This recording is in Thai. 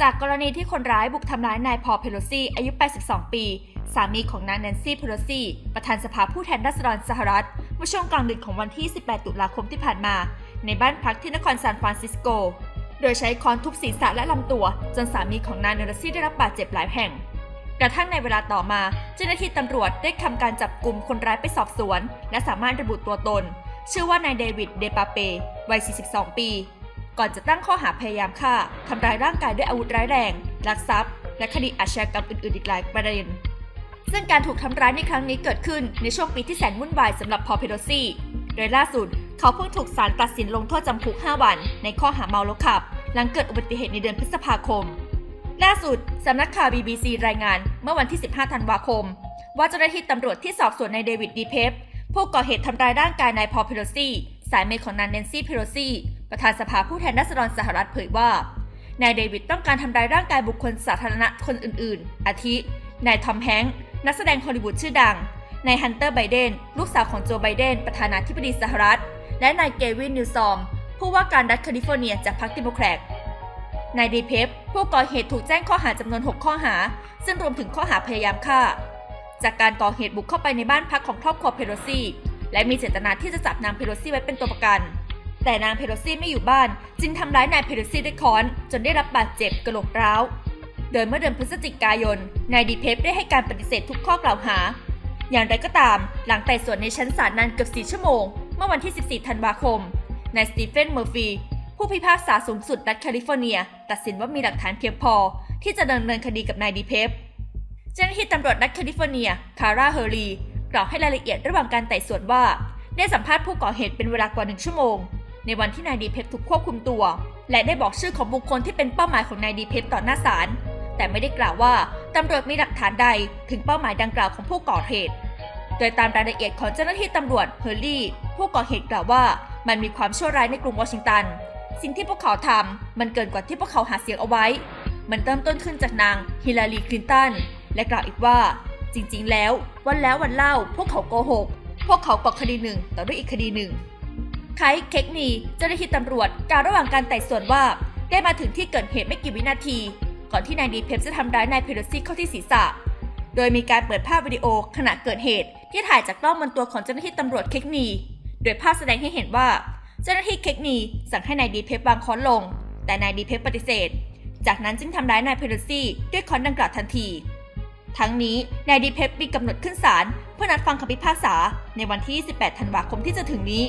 จากกรณีที่คนร้ายบุกทำร้ายนายพอเพโลซีอายุ 82 ปี สามีของนางแนนซี่เพโลซีประธานสภาผู้แทนราษฎรสหรัฐ เมื่อช่วงกลางดึกของวันที่ 18 ตุลาคมที่ผ่านมา ในบ้านพักที่นครซานฟรานซิสโก โดยใช้ค้อนทุบศีรษะและลำตัว จนสามีของนางเนลซี่ได้รับบาดเจ็บหลายแห่ง กระทั่งในเวลาต่อมา เจ้าหน้าที่ตำรวจได้ทำการจับกลุ่มคนร้ายไปสอบสวน และสามารถระบุตัวตน ชื่อว่านายเดวิดเดปาเปวัย 42 ปี ก่อนจะตั้งข้อหาพยายามฆ่าทำร้ายร่างกายด้วยอาวุธร้ายแรง ลักทรัพย์ และคดีอาชญากรรมอื่นๆอีกหลายประเด็น ซึ่งการถูกทำร้ายในครั้งนี้เกิดขึ้นในช่วงปีที่แสนวุ่นวายสำหรับพอเพโดซีโดยล่าสุด เขาเพิ่งถูกศาลตัดสินลงโทษจำคุก 5 วัน ในข้อหาเมาแล้วขับ หลังเกิดอุบัติเหตุในเดือนพฤษภาคม ล่าสุดสำนักข่าว BBC รายงานเมื่อวันที่ 15 ธันวาคม ว่าเจ้าหน้าที่ตำรวจที่สอบสวนนายเดวิดดีเพฟผู้ก่อเหตุทำร้ายร่างกายนายพอเพโลซีสายเมยของนางแนนซี่เพโลซี ประธานสภาผู้แทนราษฎรสหรัฐเผยว่านายเดวิดต้องการทำร้ายร่างกายบุคคลสาธารณะคนอื่นๆ อาทิ นายทอมแฮงค์นักแสดงฮอลลีวูดชื่อดัง นายฮันเตอร์ไบเดน ลูกสาวของโจไบเดน ประธานาธิบดีสหรัฐ และนายเกวินนิวซอม ผู้ว่าการรัฐแคลิฟอร์เนียจากพรรคดิโมแครต นายดีเพฟผู้ก่อเหตุถูกแจ้งข้อหาจำนวน 6 ข้อหา ซึ่งรวมถึงข้อหาพยายามฆ่า จากการก่อเหตุบุกเข้าไปในบ้านพักของครอบครัวเพโลซี และมีเจตนาที่จะจับนางเพโลซีไว้เป็นตัวประกัน แต่นางเพโลซีไม่อยู่บ้าน จึงทำร้ายนายเพโลซีด้วยค้อน จนได้รับบาดเจ็บกระโหลกร้าว โดยเมื่อเดือนพฤศจิกายน นายดีเพฟได้ให้การปฏิเสธทุกข้อกล่าวหา อย่างไรก็ตาม หลังไต่สวนในชั้นศาลนานเกือบ4ชั่วโมง เมื่อวันที่ 14 ธันวาคม นายสตีเฟน เมอร์ฟี ผู้พิพากษาสูงสุดรัฐแคลิฟอร์เนีย ตัดสินว่ามีหลักฐานเพียงพอ ที่จะดำเนินคดีกับนายดีเพฟเจ้าหน้าที่ตำรวจรัฐแคลิฟอร์เนีย คาร่า เฮอร์รีกล่าวให้รายละเอียดระหว่างการไต่สวนว่า ได้สัมภาษณ์ผู้ก่อเหตุเป็นเวลากว่าหนึ่งชั่วโมง ในวันที่นายดีเพฟถูกควบคุมตัว และได้บอกชื่อของบุคคลที่เป็นเป้าหมายของนายดีเพฟต่อหน้าศาลแต่ไม่ได้กล่าวว่าตำรวจมีหลักฐานใดถึงเป้าหมายดังกล่าวของผู้ก่อเหตุ โดยตามรายละเอียดของเจ้าหน้าที่ตำรวจเฮอร์รี่ผู้ก่อเหตุกล่าวว่ามันมีความชั่วร้ายในกรุงวอชิงตัน สิ่งที่พวกเขาทำมันเกินกว่าที่พวกเขาหาเสียงเอาไว้ มันเริ่มต้นขึ้นจากนางฮิลลารีคลินตันและกล่าวอีกว่า จริงๆ แล้ว วันแล้ววันเล่า พวกเขาโกหก พวกเขาก่อคดีหนึ่งต่อด้วยอีกคดีหนึ่ง ไคเคกนีเจ้าหน้าที่ตำรวจกล่าวระหว่างการไต่สวนว่า ได้มาถึงที่เกิดเหตุไม่กี่วินาที ก่อนที่นายดีเพปจะทำร้ายนายเพโลซี่เข้าที่ศีรษะ โดยมีการเปิดภาพวิดีโอขณะเกิดเหตุ ที่ถ่ายจากกล้องบนตัวของเจ้าหน้าที่ตำรวจเคกนีโดยภาพแสดงให้เห็นว่า เจ้าหน้าที่เคกนีสั่งให้นายดีเพปวางค้อนลง แต่นายดีเพปปฏิเสธ จากนั้นจึงทำร้ายนายเพโลซี่ด้วยค้อนดังกล่าวทันที ทั้งนี้นายดีเพปมีกำหนดขึ้นศาลเพื่อนัดฟังคำพิพากษาในวันที่28ธันวาคมที่จะถึงนี้